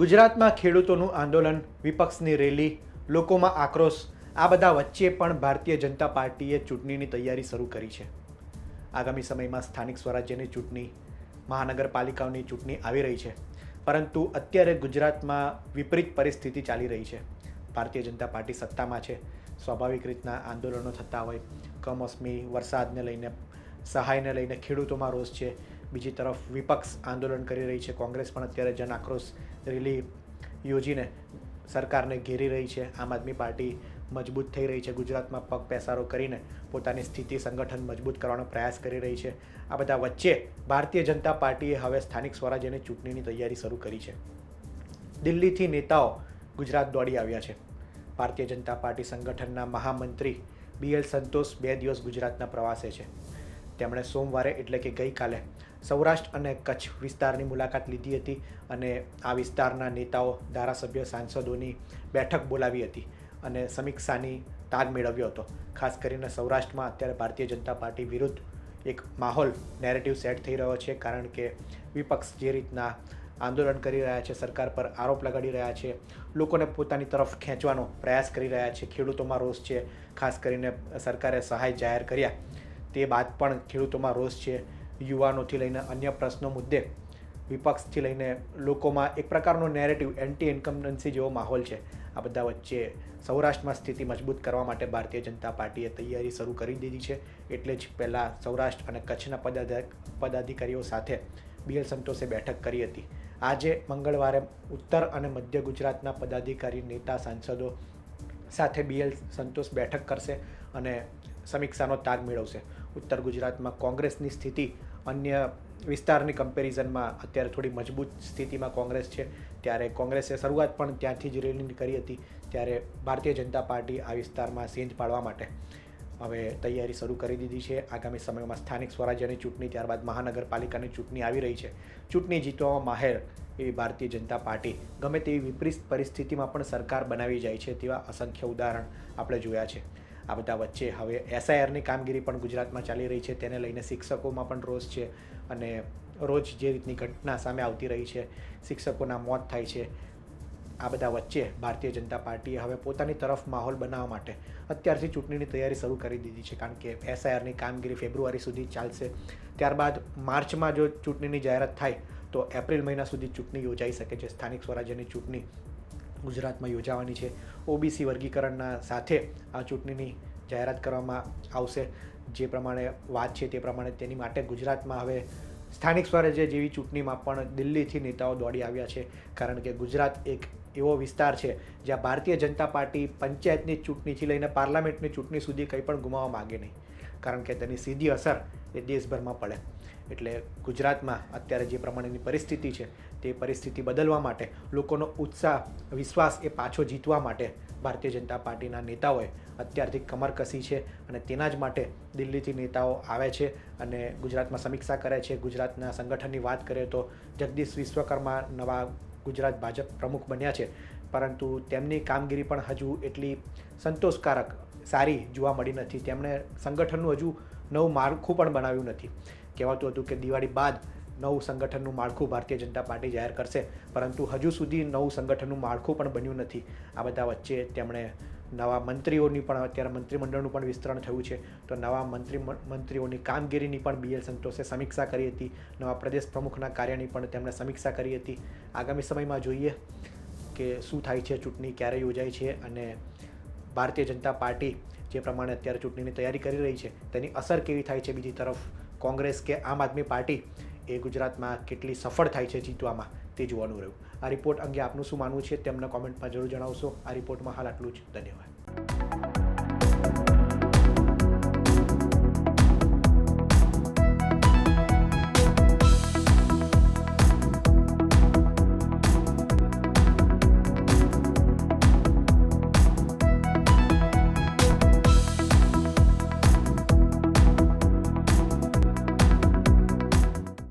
ગુજરાતમાં ખેડૂતોનું આંદોલન, વિપક્ષની રેલી, લોકોમાં આક્રોશ, આ બધા વચ્ચે પણ ભારતીય જનતા પાર્ટીએ ચૂંટણીની તૈયારી શરૂ કરી છે. આગામી સમયમાં સ્થાનિક સ્વરાજ્યની ચૂંટણી, મહાનગરપાલિકાઓની ચૂંટણી આવી રહી છે. પરંતુ અત્યારે ગુજરાતમાં વિપરીત પરિસ્થિતિ ચાલી રહી છે. ભારતીય જનતા પાર્ટી સત્તામાં છે. સ્વાભાવિક રીતના આંદોલનો થતા હોય. કમોસમી વરસાદને લઈને, સહાયને લઈને ખેડૂતોમાં રોષ છે. બીજી તરફ વિપક્ષ આંદોલન કરી રહી છે. કોંગ્રેસ પણ અત્યારે જન આક્રોશ રેલી યોજીને સરકારને ઘેરી રહી છે. આમ આદમી પાર્ટી મજબૂત થઈ રહી છે. ગુજરાતમાં પગ પેસારો કરીને પોતાની સ્થિતિ સંગઠન મજબૂત કરવાનો પ્રયાસ કરી રહી છે. આ બધા વચ્ચે ભારતીય જનતા પાર્ટીએ હવે સ્થાનિક સ્વરાજ્યની ચૂંટણીની તૈયારી શરૂ કરી છે. દિલ્હીથી નેતાઓ ગુજરાત દોડી આવ્યા છે. ભારતીય જનતા પાર્ટી સંગઠનના મહામંત્રી બી એલ સંતોષ બે દિવસ ગુજરાતના પ્રવાસે છે. તેમણે સોમવારે, એટલે કે ગઈકાલે, સૌરાષ્ટ્ર અને કચ્છ વિસ્તારની મુલાકાત લીધી હતી અને આ વિસ્તારના નેતાઓ, ધારાસભ્ય, સાંસદોની બેઠક બોલાવી હતી અને સમીક્ષાની તાગ મેળવ્યો હતો. ખાસ કરીને સૌરાષ્ટ્રમાં અત્યારે ભારતીય જનતા પાર્ટી વિરુદ્ધ એક માહોલ નેરેટિવ સેટ થઈ રહ્યો છે, કારણ કે વિપક્ષ જે રીતના આંદોલન કરી રહ્યા છે, સરકાર પર આરોપ લગાડી રહ્યા છે, લોકોને પોતાની તરફ ખેંચવાનો પ્રયાસ કરી રહ્યા છે, ખેડૂતોમાં રોષ છે. ખાસ કરીને સરકારે સહાય જાહેર કર્યા તે બાદ પણ ખેડૂતોમાં રોષ છે. યુવાનોથી લઈને અન્ય પ્રશ્નો મુદ્દે વિપક્ષથી લઈને લોકોમાં એક પ્રકારનો નેરેટિવ એન્ટી ઇન્કમ્બન્સી જેવો માહોલ છે. આ બધા વચ્ચે સૌરાષ્ટ્રમાં સ્થિતિ મજબૂત કરવા માટે ભારતીય જનતા પાર્ટીએ તૈયારી શરૂ કરી દીધી છે. એટલે જ પહેલાં સૌરાષ્ટ્ર અને કચ્છના પદાધિ પદાધિકારીઓ સાથે બીએલ સંતોષે બેઠક કરી હતી. આજે મંગળવારે ઉત્તર અને મધ્ય ગુજરાતના પદાધિકારી, નેતા, સાંસદો સાથે બીએલ સંતોષ બેઠક કરશે અને સમીક્ષાનો તાગ મેળવશે. ઉત્તર ગુજરાતમાં કોંગ્રેસની સ્થિતિ અન્ય વિસ્તારની કમ્પેરિઝનમાં અત્યારે થોડી મજબૂત સ્થિતિમાં કોંગ્રેસ છે. ત્યારે કોંગ્રેસે શરૂઆત પણ ત્યાંથી જ રેલી કરી હતી. ત્યારે ભારતીય જનતા પાર્ટી આ વિસ્તારમાં સેંજ પાડવા માટે હવે તૈયારી શરૂ કરી દીધી છે. આગામી સમયમાં સ્થાનિક સ્વરાજ્યની ચૂંટણી, ત્યારબાદ મહાનગરપાલિકાની ચૂંટણી આવી રહી છે. ચૂંટણી જીતવામાં માહેર એવી ભારતીય જનતા પાર્ટી ગમે તેવી વિપરીત પરિસ્થિતિમાં પણ સરકાર બનાવી જાય છે તેવા અસંખ્ય ઉદાહરણ આપણે જોયા છે. આ બધા વચ્ચે. હવે એસઆઈઆરની કામગીરી પણ ગુજરાતમાં ચાલી રહી છે, તેને લઈને શિક્ષકોમાં પણ રોષ છે અને રોજ જે રીતની ઘટના સામે આવતી રહી છે, શિક્ષકોના મોત થાય છે, આ બધા વચ્ચે ભારતીય જનતા પાર્ટીએ હવે પોતાની તરફ માહોલ બનાવવા માટે અત્યારથી ચૂંટણીની તૈયારી શરૂ કરી દીધી છે, કારણ કે એસઆઈઆરની કામગીરી ફેબ્રુઆરી સુધી ચાલશે. ત્યારબાદ માર્ચમાં જો ચૂંટણીની જાહેરાત થાય, તો એપ્રિલ મહિના સુધી ચૂંટણી યોજાઈ શકે છે. સ્થાનિક સ્વરાજ્યની ચૂંટણી ગુજરાતમાં યોજાવાની છે. ઓબીસી વર્ગીકરણના સાથે આ ચૂંટણીની જાહેરાત કરવામાં આવશે. જે પ્રમાણે વાત છે તે પ્રમાણે તેની માટે ગુજરાતમાં હવે સ્થાનિક સ્વરાજ્ય જેવી ચૂંટણીમાં પણ દિલ્હીથી નેતાઓ દોડી આવ્યા છે. કારણ કે ગુજરાત એક એવો વિસ્તાર છે જ્યાં ભારતીય જનતા પાર્ટી પંચાયતની ચૂંટણીથી લઈને પાર્લામેન્ટની ચૂંટણી સુધી કંઈ પણ ગુમાવવા માગે નહીં. કારણ કે તેની સીધી અસર એ દેશભરમાં પડે. એટલે ગુજરાતમાં અત્યારે જે પ્રમાણેની પરિસ્થિતિ છે, તે પરિસ્થિતિ બદલવા માટે, લોકોનો ઉત્સાહ, વિશ્વાસ એ પાછો જીતવા માટે ભારતીય જનતા પાર્ટીના નેતાઓએ અત્યારથી કમર કસી છે અને તેના જ માટે દિલ્હીથી નેતાઓ આવે છે અને ગુજરાતમાં સમીક્ષા કરે છે. ગુજરાતના સંગઠનની વાત કરીએ તો જગદીશ વિશ્વકર્મા નવા ગુજરાત ભાજપ પ્રમુખ બન્યા છે. પરંતુ તેમની કામગીરી પણ હજુ એટલી સંતોષકારક સારી જોવા મળી નથી. તેમણે સંગઠનનું હજુ નવું માળખું પણ બનાવ્યું નથી. કહેવાતું હતું કે દિવાળી બાદ નવું સંગઠનનું માળખું ભારતીય જનતા પાર્ટી જાહેર કરશે, પરંતુ હજુ સુધી નવું સંગઠનનું માળખું પણ બન્યું નથી. આ બધા વચ્ચે તેમણે નવા મંત્રીઓની પણ, અત્યારે મંત્રીમંડળનું પણ વિસ્તરણ થયું છે. તો નવા મંત્રી, મંત્રીઓની કામગીરીની પણ બીએલ સંતોષે સમીક્ષા કરી હતી. નવા પ્રદેશ પ્રમુખના કાર્યની પણ તેમણે સમીક્ષા કરી હતી. આગામી સમયમાં જોઈએ કે શું થાય છે ચૂંટણી, ક્યારે યોજાય છે અને ભારતીય જનતા પાર્ટી જે પ્રમાણે અત્યારે ચૂંટણીની તૈયારી કરી રહી છે, તેની અસર કેવી થાય છે બીજી તરફ? કોંગ્રેસ કે આમ આદમી પાર્ટી એ ગુજરાતમાં કેટલી સફળ થાય છે જીતવામાં? તે જોવાનું રહ્યું. આ રિપોર્ટ અંગે આપનું શું માનવું છે તેમને કોમેન્ટમાં જરૂર જણાવશો. આ રિપોર્ટમાં હાલ આટલું જ. ધન્યવાદ.